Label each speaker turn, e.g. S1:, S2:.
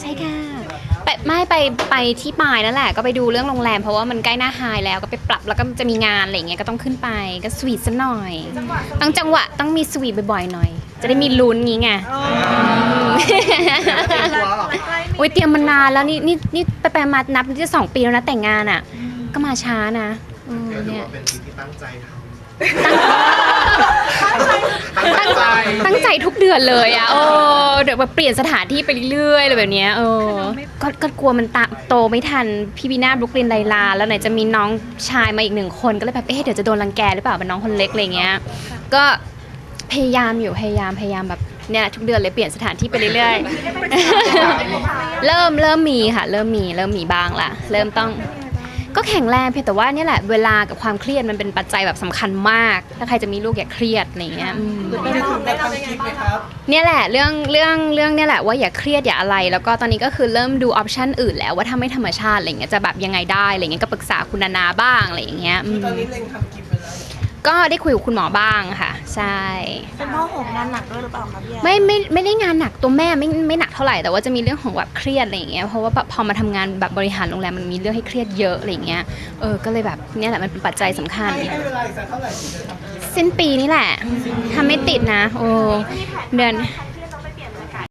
S1: ใช่ค่ะไปไม่ไปไปที่ปลายนั่นแหละ ก็ไปดูเรื่องโรงแรมเพราะว่ามันใกล้หน้าไฮแล้วก็ไปปรับแล้วก็จะมีงานอะไรอย่างเงี้ยก็ต้องขึ้นไปก็สวีทซะหน่อยต้องจังหวะต้องมีสวีทบ่อยๆหน่อย จะได้มีลุ้นงี้ไงโอ้ยเตรียมมานานแล้วนี่นี่นี่ไปไปมานับนี่จะสองปีแล้วนะแต่งงานอะ ก็มาช้านะเออ
S2: ก็ถือ
S1: เนี่ย
S2: ว่าเป็นปีที่ตั้งใจท
S1: ตั้งำ
S2: ใจ
S1: ตั้งใจทุกเดือนเลยอะโอ้เดี๋ยวแบบเปลี่ยนสถานที่ไปเรื่อยๆอะไรแบบเนี้ยเออก็ก็กลัวมันตาโตไม่ทันพี่บีนาบลุกลินไลลา แล้วไหนจะมีน้องชายมาอีกหนึ่งคนก็เลยแบบเอ๊ะเดี๋ยวจะโดนรังแกหรือเปล่าเป็นน้องคนเล็กอะไรเงี้ยก็พยายามอยู่พยายามพยายามแบบเนี่ยทุกเดือนเลยเปลี่ยนสถานที่ไปเรื่อยๆ เริ่มเริ่มมีค่ะ เริ่มมีเริ่มมีบ้างละเริ่มต้อง ก็แข็งแรงเพียงแต่ว่าเนี่ยแหละเวลากับความเครียดมันเป็นปัจจัยแบบสำคัญมาก ถ้าใครจะมีลูกอย่าเครียดอะไรอย่างเงี้ยอืม
S3: ไม่ได้ถึงได้ทำคลิปไหมครับ
S1: เนี่ยแหละเรื่องเรื่องเรื่องเนี่ยแหละว่าอย่าเครียดอย่าอะไร แล้วก็ตอนนี้ก็คือเริ่มดูออปชันอื่นแล้วว่าถ้าไม่ธรรมชาติอะไรเงี้ยจะแบบยังไงได้อะไรเงี้ยก็ปรึกษาคุณนานาบ้างอะไรอย่างเงี้ยอื
S3: คือ
S1: ม
S3: ตอนนี้เล็งทำคลิปไปแล้ว
S1: ก็ได้คุยกับคุณหมอบ้างค่ะ ใช่
S4: เป็นพ่อโหมงานหนักด้วยหรือเปล่าคะพี่แอน
S1: ไม่ไม่ไม่ได้งานหนักตัวแม่ไม่ไม่หนักเท่าไหร่แต่ว่าจะมีเรื่องของแบบเครียดอะไรอย่างเงี้ยเพราะว่าแบบพอมาทำงานแบบบริหารโรงแรมมันมีเรื่องให้เครียดเยอะอะไรอย่างเงี้ยเออก็เลยแบบเนี่ยแหละมันเป็นปัจจัยสำคัญ
S3: ให้ให้เวลาอีกสักเท่าไหร่ถึงจะทำคลิป
S1: สิ้นปีนี่แหละทำไม่ติดนะโอ้เดือน
S4: ใคร